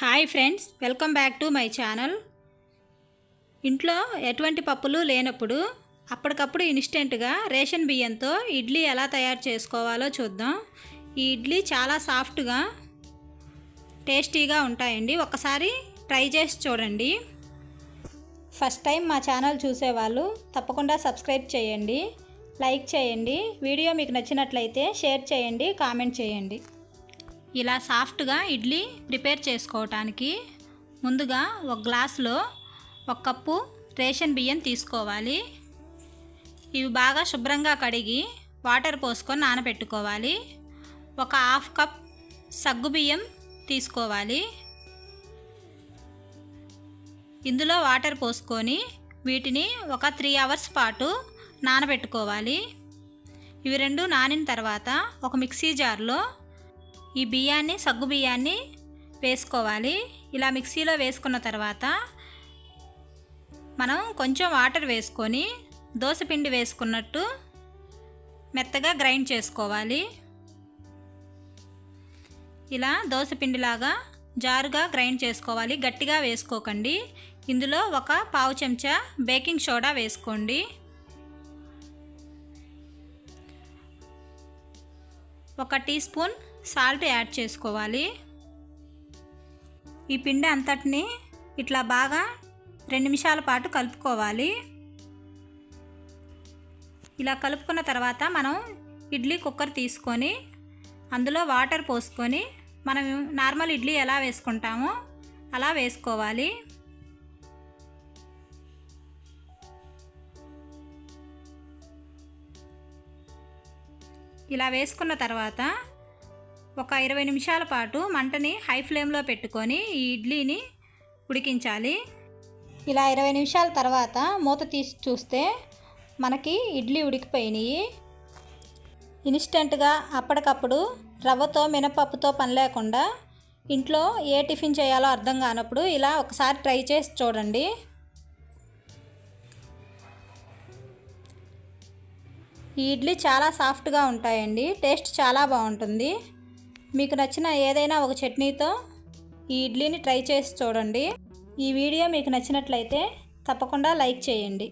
Hi friends welcome back to my channel. ఇంట్లో ఎటువంటి పప్పులు లేనప్పుడు అప్పటికప్పుడు ఇన్స్టెంట్గా రేషన్ బియ్యంతో ఇడ్లీ ఎలా తయారు చేసుకోవాలో చూద్దాం. ఈ ఇడ్లీ చాలా సాఫ్ట్గా టేస్టీగా ఉంటాయండి. ఒకసారి ట్రై చేసి చూడండి. ఫస్ట్ టైం మా ఛానల్ చూసేవాళ్ళు తప్పకుండా సబ్స్క్రైబ్ చేయండి లైక్ చేయండి వీడియో మీకు నచ్చినట్లయితే షేర్ చేయండి కామెంట్ చేయండి. ఇలా సాఫ్ట్గా ఇడ్లీ ప్రిపేర్ చేసుకోవటానికి ముందుగా ఒక గ్లాసులో ఒక కప్పు రేషన్ బియ్యం తీసుకోవాలి. ఇవి బాగా శుభ్రంగా కడిగి వాటర్ పోసుకొని నానబెట్టుకోవాలి. ఒక హాఫ్ కప్ సగ్గు బియ్యం తీసుకోవాలి. ఇందులో వాటర్ పోసుకొని వీటిని ఒక త్రీ అవర్స్ పాటు నానబెట్టుకోవాలి. ఇవి రెండు నానిన తర్వాత ఒక మిక్సీ జార్లో ఈ బియ్యాన్ని సగ్గు బియ్యాన్ని వేసుకోవాలి. ఇలా మిక్సీలో వేసుకున్న తర్వాత మనం కొంచెం వాటర్ వేసుకొని దోసపిండి వేసుకున్నట్టు మెత్తగా గ్రైండ్ చేసుకోవాలి. ఇలా దోసపిండిలాగా జారుగా గ్రైండ్ చేసుకోవాలి. గట్టిగా వేసుకోకండి. ఇందులో ఒక పావు చెంచా బేకింగ్ సోడా వేసుకోండి. ఒక టీ స్పూన్ సాల్ట్ యాడ్ చేసుకోవాలి. ఈ పిండి అంతటిని ఇట్లా బాగా రెండు నిమిషాల పాటు కలుపుకోవాలి. ఇలా కలుపుకున్న తర్వాత మనం ఇడ్లీ కుక్కర్ తీసుకొని అందులో వాటర్ పోసుకొని మనం నార్మల్ ఇడ్లీ ఎలా వేసుకుంటామో అలా వేసుకోవాలి. ఇలా వేసుకున్న తర్వాత ఒక ఇరవై నిమిషాల పాటు మంటని హై ఫ్లేమ్లో పెట్టుకొని ఈ ఇడ్లీని ఉడికించాలి. ఇలా ఇరవై నిమిషాల తర్వాత మూత తీసి చూస్తే మనకి ఇడ్లీ ఉడికిపోయినాయి. ఇన్స్టెంట్గా అప్పటికప్పుడు రవ్వతో మినపప్పుతో పని లేకుండా ఇంట్లో ఏ టిఫిన్ చేయాలో అర్థం కానప్పుడు ఇలా ఒకసారి ట్రై చేసి చూడండి. ఈ ఇడ్లీ చాలా సాఫ్ట్గా ఉంటాయండి టేస్ట్ చాలా బాగుంటుంది. మీకు నచ్చిన ఏదైనా ఒక చట్నీతో ఈ ఇడ్లీని ట్రై చేసి చూడండి. ఈ వీడియో మీకు నచ్చినట్లయితే తప్పకుండా లైక్ చేయండి.